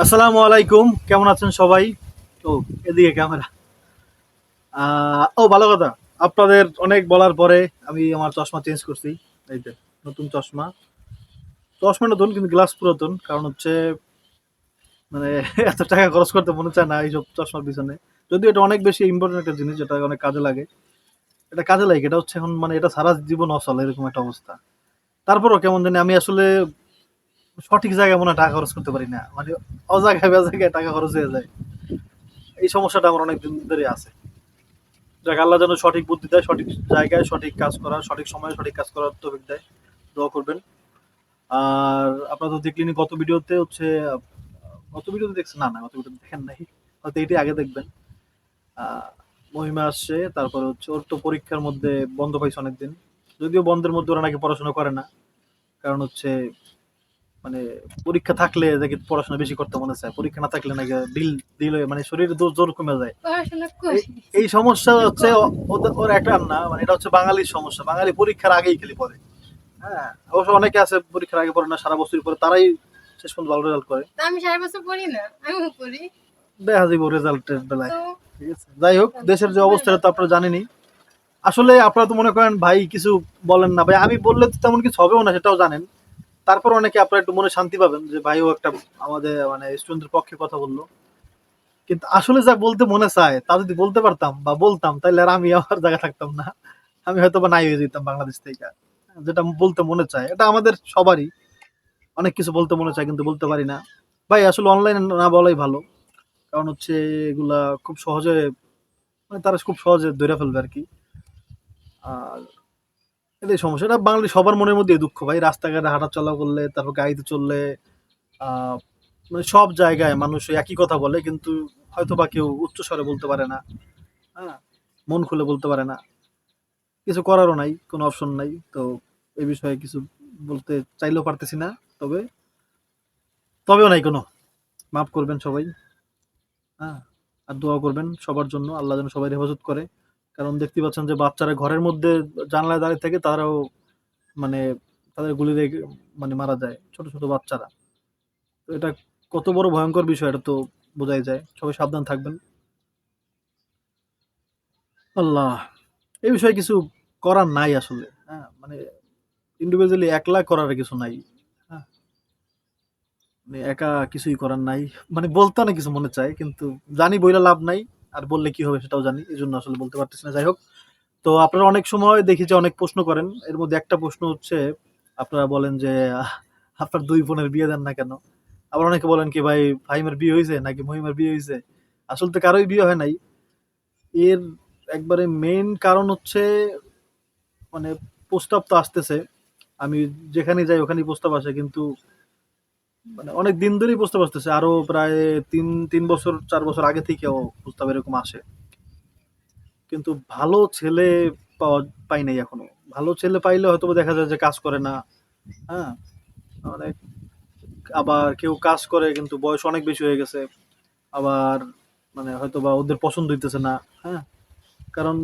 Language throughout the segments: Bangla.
আসসালামু আলাইকুম। কেমন আছেন সবাই? ও, এদিকে ক্যামেরা। ও, ভালো কথা। আপনাদের অনেক বলার পরে আমি আমার চশমা চেঞ্জ করছি। এই যে, নতুন চশমা। চশমা নতুন কিন্তু গ্লাস পুরাতন, কারণ হচ্ছে মানে এত টাকা খরচ করতে মনে চায় না এইসব চশমার পিছনে। যদিও এটা অনেক বেশি ইম্পর্টেন্ট একটা জিনিস, যেটা অনেক কাজে লাগে। এটা কাজে লাগে, এটা হচ্ছে এখন মানে এটা সারা জীবন অচল, এরকম একটা অবস্থা। তারপরও কেমন জানি আমি আসলে সঠিক জায়গায় মনে টাকা খরচ করতে পারি না। মানে অজায়গায় বেজায়গায় টাকা খরচ হয়ে যায়। এই সমস্যাটা আমার অনেক দিন ধরে আছে। যাক, আল্লাহ যেন সঠিক বুদ্ধি দেয়, সঠিক জায়গায় সঠিক কাজ করার, সঠিক সময়ে সঠিক কাজ করার তৌফিক দেয়। দোয়া করবেন। আর আপনারা তো দেখলেনি গত ভিডিওতে হচ্ছে, গত ভিডিওতে দেখছেন? না না, গত ভিডিও দেখেন নাই। হয়তো এটাই আগে দেখবেন। মহিমা আসছে, তারপরে হচ্ছে ওর তো পরীক্ষার মধ্যে বন্ধ পাইছে অনেকদিন। যদিও বন্ধের মধ্যে ওরা নাকি পড়াশোনা করে না। কারণ হচ্ছে মানে পরীক্ষা থাকলে দেখি পড়াশোনা বেশি করতে মনে চায়? পরীক্ষা না থাকলে নাকি ডিল ডিল মানে শরীরে জোর জোর কমে যায়। এই সমস্যা হচ্ছে ওর একটা না মানে এটা হচ্ছে বাঙালির সমস্যা। বাঙালি পরীক্ষার আগেই খেলি পড়ে। হ্যাঁ অবশ্য অনেকে আছে পরীক্ষার আগে পড়ে না সারা বছর পরে তারাই শেষ পর্যন্ত ভালো রেজাল্ট করে। আমি সারা বছর পড়ি না আমিও পড়ি। দেখা যাব রেজাল্টের বেলায়। ঠিক আছে? যাই হোক দেশের যে অবস্থা তো আপনারা জানেনই। আসলে আপনারা তো মনে করেন ভাই কিছু বলেন না ভাই আমি বললে তো তেমন কিছু হবেও না সেটাও জানেন। তারপর অনেকে আপনারা একটু মনে শান্তি পাবেন যে ভাইও একটা আমাদের মানে স্টুডেন্টের পক্ষে কথা বলল। কিন্তু আসলে যা বলতে মনে চায়, তা যদি বলতে পারতাম বা বলতাম, তাহলে আর আমি আমার জায়গায় থাকতাম না। আমি হয়তো বা নাই হয়ে যেতাম বাংলাদেশ থেকে। যেটা বলতে মনে চায়, এটা আমাদের সবারই। অনেক কিছু বলতে মনে চায়, কিন্তু বলতে পারি না। ভাই, আসলে অনলাইনে না বলাই ভালো। কারণ হচ্ছে এগুলা খুব সহজে মানে তারা খুব সহজে ধরে ফেলবে আর কি। আর এটাই সমস্যা। এটা বাঙালি সবার মনের মধ্যে দুঃখ ভাই। রাস্তাঘাটে হাঁটা চলা করলে, তারপর গাড়িতে চললে মানে সব জায়গায় মানুষ একই কথা বলে, কিন্তু হয়তো বা কেউ উচ্চস্বরে বলতে পারে না হ্যাঁ? মন খুলে বলতে পারে না। কিছু করারও নাই, কোনো অপশন নাই। তো এই বিষয়ে কিছু বলতে চাইলেও পারতেছি না, তবে, তবেও নাই কোনো। মাফ করবেন সবাই হ্যাঁ? আর দোয়া করবেন সবার জন্য। আল্লাহ যেন সবাই হেফাজত করে। কারণ দেখতে পাচ্ছেন যে বাচ্চারা ঘরের মধ্যে জানলায় দাঁড়িয়ে থেকে তারাও মানে তাদের গুলি রেখে মানে মারা যায়, ছোট ছোট বাচ্চারা। তো এটা কত বড় ভয়ঙ্কর বিষয়, এটা তো বোঝাই যায়। সবাই সাবধান থাকবেন। আল্লাহ, এই বিষয়ে কিছু করার নাই আসলে হ্যাঁ? মানে ইন্ডিভিজুয়ালি একলা করার কিছু নাই হ্যাঁ? মানে একা কিছুই করার নাই। মানে বলতে অনেক কিছু মনে চায়, কিন্তু জানি বইলা লাভ নাই। আর বললে কি হবে সেটাও জানি এই জন্য আসলে বলতে পারতেছি না। যাই হোক, তো আপনারা অনেক সময় দেখি যে অনেক প্রশ্ন করেন। এর মধ্যে একটা প্রশ্ন হচ্ছে, আপনারা বলেন যে আপনার দুই বোনের বিয়ে দেন না কেন? আবার অনেকে বলেন কি, ভাই ফাহিমের বিয়ে হয়েছে নাকি মহিমের বিয়ে হয়েছে আসলে তো কারোই বিয়ে হয় নাই। এর একবারে মেন কারণ হচ্ছে মানে প্রস্তাব তো আসতেছে। আমি যেখানে যাই ওখানেই প্রস্তাব আসে, কিন্তু মানে অনেক দিন ধরেই প্রস্তাব আসতেছে আরও প্রায় তিন তিন বছর, চার বছর আগে থেকেও প্রস্তাব এরকম আসে। কিন্তু ভালো ছেলে পাওয়া, পাই নাই এখনও। ভালো ছেলে পাইলে হয়তো দেখা যায় যে কাজ করে না হ্যাঁ? অনেক আবার কেউ কাজ করে কিন্তু বয়স অনেক বেশি হয়ে গেছে, আবার মানে হয়তো বা ওদের পছন্দ হইতেছে না হ্যাঁ? কারণ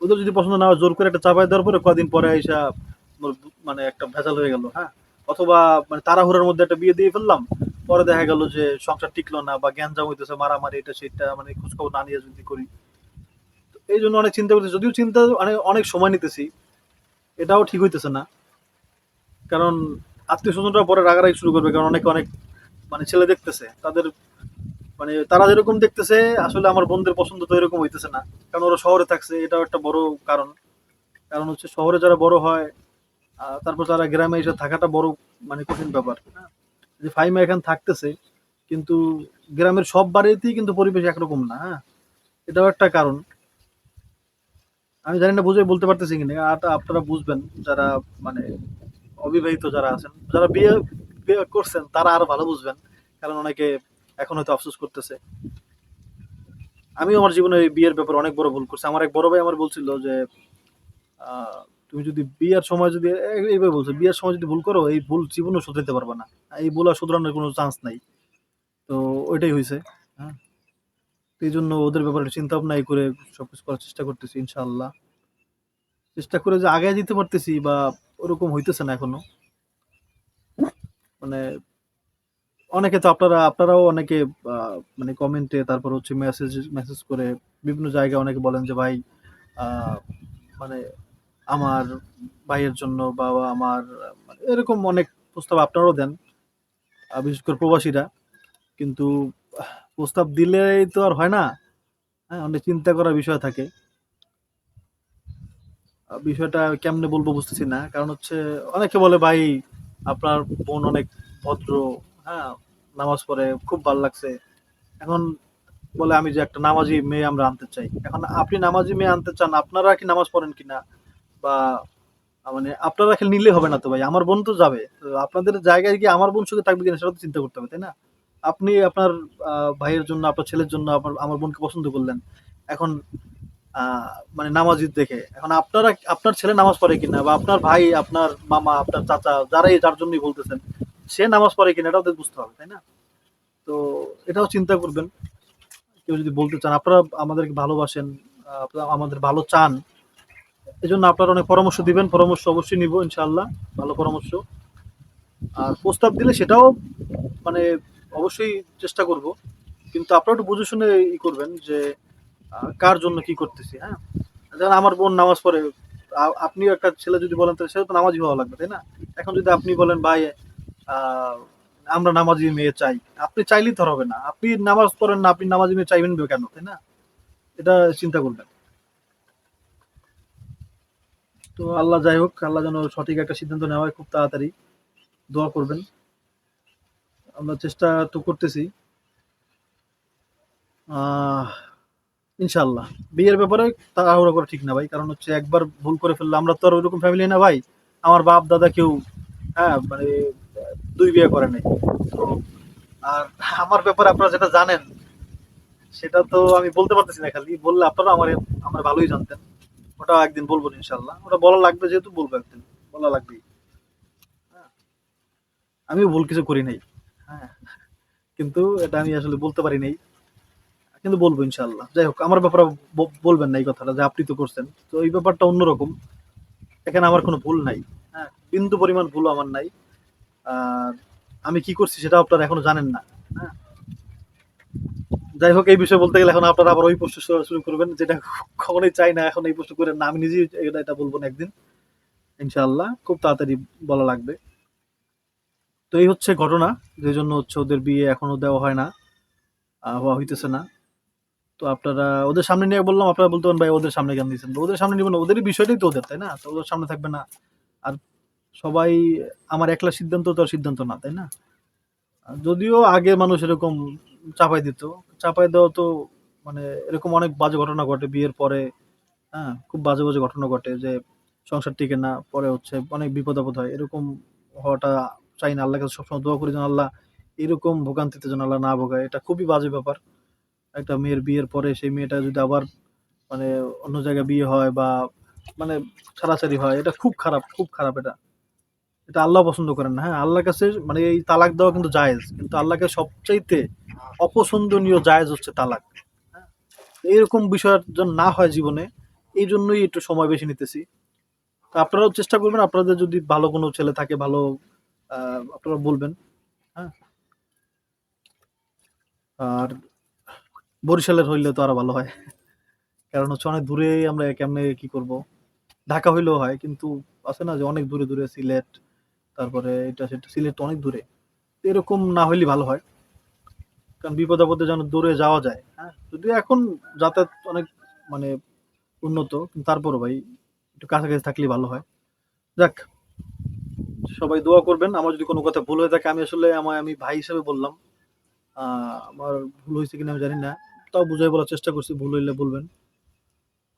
ওদের যদি পছন্দ না হয়, জোর করে একটা চাপাই দেওয়ার পরে কদিন পরে আইসা মানে একটা ভেজাল হয়ে গেল হ্যাঁ? অথবা মানে তাড়াহুড়ার মধ্যে একটা বিয়ে দিয়ে ফেললাম, পরে দেখা গেল যে সংসার টিকলো না বা গ্যাঞ্জাম হইতেছে, মারামারি, এটা সেটা মানে খোঁজখবর না নিয়ে যদি করি। এই জন্য অনেক চিন্তা করতেছি, যদিও চিন্তা মানে অনেক সময় নিতেছি, এটাও ঠিক হইতেছে না। কারণ আত্মীয় স্বজনরা পরে রাগারাগি শুরু করবে, কারণ অনেক অনেক মানে ছেলে দেখতেছে, তাদের মানে তারা যেরকম দেখতেছে, আসলে আমার বন্ধুদের পছন্দ তো এরকম হইতেছে না। কারণ ওরা শহরে থাকছে, এটাও একটা বড় কারণ। কারণ হচ্ছে শহরে যারা বড় হয় তারপর তারা গ্রামে এসে থাকাটা বড় মানে কঠিন ব্যাপার হ্যাঁ? যে ফাইমা এখানে থাকতেছে, কিন্তু গ্রামের সব বাড়িতেই কিন্তু পরিবেশ একরকম না হ্যাঁ? এটাও একটা কারণ। আমি জানি না, বুঝে বলতে পারতেছি কিনা, আর আপনারা বুঝবেন, যারা মানে অবিবাহিত যারা আছেন, যারা বিয়ে বিয়ে করছেন, তারা আরও ভালো বুঝবেন, কারণ অনেকে এখন হয়তো আফসোস করতেছে। আমি আমার জীবনে বিয়ের ব্যাপারে অনেক বড় ভুল করছি। আমার এক বড় ভাই আমার বলছিল যে তুমি যদি বিয়ার সময় যদি এই- এইভাবে বলছো, বিয়ের সময় যদি ভুল করো, এই ভুল জীবনও শুধরাতে পারবে না। এই ভুল আর শুধরানোর কোনো চান্স নাই। তো ওইটাই হয়েছে হ্যাঁ? এই জন্য ওদের ব্যাপারে চিন্তা ভাবনা এই করে সব কিছু করার চেষ্টা করতেছি, ইনশাআল্লাহ। চেষ্টা করে যে আগে দিতে পারতেছি বা ওরকম হইতেছে না এখনও। মানে অনেকে তো আপনারা, আপনারাও অনেকে মানে কমেন্টে তারপর হচ্ছে মেসেজ মেসেজ করে বিভিন্ন জায়গায় অনেকে বলেন যে, ভাই মানে আমার ভাইয়ের জন্য বা আমার মানে এরকম অনেক প্রস্তাব আপনারাও দেন। বিশেষ করে প্রবাসীরা। কিন্তু প্রস্তাব দিলেই তো আর হয় না। হ্যাঁ? অনেক চিন্তা করার বিষয় থাকে। বিষয়টা কেমনে বলব বুঝতেছি না। কারণ হচ্ছে অনেকে বলে ভাই আপনার বোন অনেক ভদ্র, হ্যাঁ? নামাজ পড়ে খুব ভালো লাগছে। এখন বলে আমি যে একটা নামাজি মেয়ে আমরা আনতে চাই। এখন আপনি নামাজি মেয়ে আনতে চান, আপনারা কি নামাজ পড়েন কিনা? বা মানে আপনারা খালি নিলে হবে না তো ভাই। আমার বোন তো যাবে। তো আপনাদের জায়গায় গিয়ে আমার বোন সুখে থাকবে কিনা সেটা তো চিন্তা করতে হবে, তাই না? আপনি আপনার ভাইয়ের জন্য, আপনার ছেলের জন্য আপনার আমার বোনকে পছন্দ করলেন। এখন মানে নামাজি দেখে। এখন আপনারা আপনার ছেলে নামাজ পড়ে কিনা বা আপনার ভাই, আপনার মামা, আপনার চাচা যারাই যার জন্যই বলতেছেন, সে নামাজ পড়ে কিনা এটাও বুঝতে হবে, তাই না? তো এটাও চিন্তা করবেন। কেউ যদি বলতে চান, আপনারা আমাদেরকে ভালোবাসেন, আমাদের ভালো চান। এজন্য আপনারা অনেক পরামর্শ দিবেন। পরামর্শ অবশ্যই নিবো ইনশাল্লাহ ভালো পরামর্শ। আর প্রস্তাব দিলে সেটাও মানে অবশ্যই চেষ্টা করব। কিন্তু আপনারা একটু বুঝে শুনে ই করবেন যে কার জন্য কি করতেছি, হ্যাঁ? যেমন আমার বোন নামাজ পড়ে। আ আপনিও একটা ছেলে যদি বলেন তাহলে সেটা তো নামাজি হওয়া লাগবে, তাই না? এখন যদি আপনি বলেন ভাই আমরা নামাজি মেয়ে চাই। আপনি চাইলেই তো হবে না। আপনি নামাজ পড়েন না, আপনি নামাজি মেয়ে চাইবেন কেন, তাই না? এটা চিন্তা করবেন। তো আল্লাহ যাই হোক, আল্লাহ যেন সঠিক একটা সিদ্ধান্ত নেওয়া হয় খুব তাড়াতাড়ি। দোয়া করবেন। আমরা চেষ্টা তো করতেছি। ইনশাল্লাহ বিয়ের ব্যাপারে তাড়াহুড়া করা ঠিক না ভাই। কারণ হচ্ছে একবার ভুল করে ফেললে আমরা তো আর ওইরকম ফ্যামিলি না ভাই। আমার বাপ দাদা কেউ হ্যাঁ, মানে দুই বিয়ে করে নাই। তো আর আমার ব্যাপারে আপনারা যেটা জানেন, সেটা তো আমি বলতে পারতেছি না খালি। বললে আপনারা আমার আমার ভালোই জানতেন। ওটা একদিন বলব ইনশাল্লাহ ওটা বলা লাগবে যেহেতু বলব একদিন। বলা লাগবেই। হ্যাঁ? আমিও ভুল কিছু করি নাই। হ্যাঁ? কিন্তু এটা আমি আসলে বলতে পারি নাই। কিন্তু বলব ইনশাল্লাহ যাই হোক, আমার ব্যাপারে বলবেন না এই কথাটা, যে আপনি তো করছেন। তো এই ব্যাপারটা অন্যরকম। এখানে আমার কোনো ভুল নাই। হ্যাঁ? বিন্দু পরিমাণ ভুল আমার নাই। আর আমি কি করছি সেটা আপনারা এখনও জানেন না। হ্যাঁ? যাই হোক এই বিষয়ে বলতে গেলে এখন আপনারা আবার ওই প্রশ্ন শুরু করবেন যেটা কখনোই চাই না এখন এই প্রশ্ন করেন না। আমি নিজেই এটা এটা বলব না একদিন। ইনশাআল্লাহ খুব তাড়াতাড়ি বলা লাগবে। তো এই হচ্ছে ঘটনা। যেজন্য হচ্ছে ওদের বিয়ে এখনও দেওয়া হয় না। হওয়া হইতেছে না। তো আপনারা ওদের সামনে নিয়ে বললাম আপনারা বলতে পারেন ভাই ওদের সামনে কেন দিয়েছেন ওদের সামনে নিবেন। ওদেরই বিষয়টাই তো ওদের, তাই না? তো ওদের সামনে থাকবে না। আর সবাই আমার একলা সিদ্ধান্ত তো আর সিদ্ধান্ত না, তাই না? যদিও আগে মানুষ এরকম চাপায় দিত। চাপায় দেওয়া তো মানে এরকম অনেক বাজে ঘটনা ঘটে বিয়ের পরে, হ্যাঁ? খুব বাজে, বাজে ঘটনা ঘটে যে সংসার টিকে না। পরে হচ্ছে অনেক বিপদ-আপদ হয়। এরকম হওয়াটা চাই না। আল্লাহর কাছে সবসময় দোয়া করি যেন আল্লাহ এরকম ভোগান্তিতে যেন আল্লাহ না ভোগায়। এটা খুবই বাজে ব্যাপার। একটা মেয়ের বিয়ের পরে সেই মেয়েটা যদি আবার মানে অন্য জায়গায় বিয়ে হয় বা মানে ছাড়াছাড়ি হয়, এটা খুব খারাপ, খুব খারাপ এটা। এটা আল্লাহ পছন্দ করেন না। হ্যাঁ? আল্লাহর কাছে মানে এই তালাক দেওয়া কিন্তু জায়েজ। কিন্তু আল্লাহকে সবচাইতে অপছন্দনীয় জায়েজ হচ্ছে তালাক। এরকম বিষয় না হয় জীবনে, এইজন্যই একটু সময় বেশি নিতেছি। তো আপনারাও চেষ্টা করবেন আপনাদের যদি ভালো কোনো ছেলে থাকে ভালো আপনারা বলবেন। হ্যাঁ? আর বরিশালের হইলে তো আরও ভালো হয়। কারণ হচ্ছে অনেক দূরে আমরা কেমনে কি করব? ঢাকা হইলেও হয়। কিন্তু আছে না যে অনেক দূরে, দূরে সিলেট, তারপরে এটা সেটা সিলেট অনেক দূরে। এরকম না হইলেই ভালো হয়। কারণ বিপদে-আপদে যেন দূরে যাওয়া যায়। হ্যাঁ? যদিও এখন যাতায়াত অনেক মানে উন্নত। তারপরও ভাই, একটু কাছাকাছি থাকলেই ভালো হয়। যাক, সবাই দোয়া করবেন। আমার যদি কোনো কথা ভুল হয়ে থাকে, আমি আসলে আমায়, আমি ভাই হিসেবে বললাম। আমার ভুল হইছে কিনা আমি জানি না। তাও বুঝাই বলার চেষ্টা করছি। ভুল হইলে বলবেন।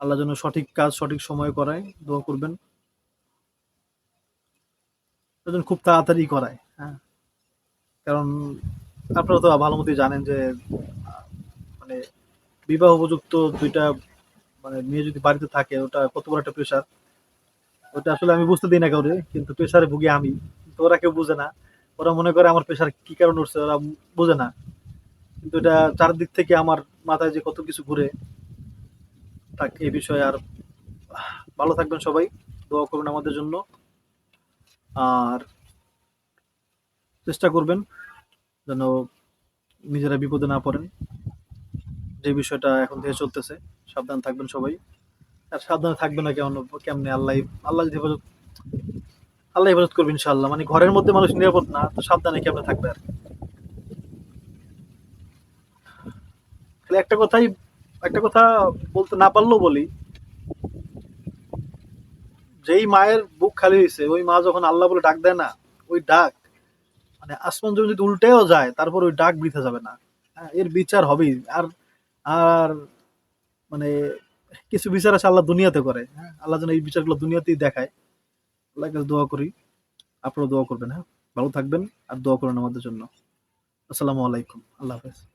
আল্লাহ যেন সঠিক কাজ, সঠিক সময়ে করায়। দোয়া করবেন। খুব তাড়াতাড়ি করায়। হ্যাঁ? কারণ আপনারা তো ভালো মতোই জানেন যে মানে বিবাহ উপযুক্ত দুইটা মানে মেয়ে যদি বাড়িতে থাকে, ওটা কত বড় একটা প্রেশার। ওটা আসলে আমি বুঝতে দিই না কাউরে। কিন্তু প্রেশারে ভুগি আমি। কিন্তু ওরা কেউ বুঝে না। ওরা মনে করে আমার প্রেশার কি কারণে উঠছে, ওরা বুঝে না। কিন্তু এটা চারদিক থেকে আমার মাথায় যে কত কিছু ঘুরে। থাক এই বিষয়ে আর ভালো থাকবেন সবাই। দোয়া করবেন আমাদের জন্য। আর চেষ্টা করবেন যেন নিজেরা বিপদে না পড়েন। যে বিষয়টা এখন থেকে চলতেছে, সাবধান থাকবেন সবাই। আর সাবধানে থাকবে না কেমন, কেমনে? আল্লাহ আল্লাহ হেফাজত আল্লাহ হেফাজত করবে ইনশাল্লাহ মানে ঘরের মধ্যে মানুষ নিরাপদ না, তো সাবধানে কেমনে থাকবে আর। খালি একটা কথাই, একটা কথা বলতে না পারলেও বলি, যেই মায়ের বুক খালি হয়েছে ওই মা যখন আল্লাহ বলে ডাক দেয় না, ওই ডাক মানে আসমান জমি যদি উল্টেও যায় তারপর ওই ডাক বৃথা যাবে না। হ্যাঁ, এর বিচার হবেই। আর আর মানে কিছু বিচার আছে আল্লাহ দুনিয়াতে করে। হ্যাঁ আল্লাহ যেন এই বিচারগুলো দুনিয়াতেই দেখায়। আল্লাহকে কাছে দোয়া করি। আপনারা দোয়া করবেন হ্যাঁ? ভালো থাকবেন আর দোয়া করেন আমাদের জন্য। আসসালামু আলাইকুম। আল্লাহ হাফেজ।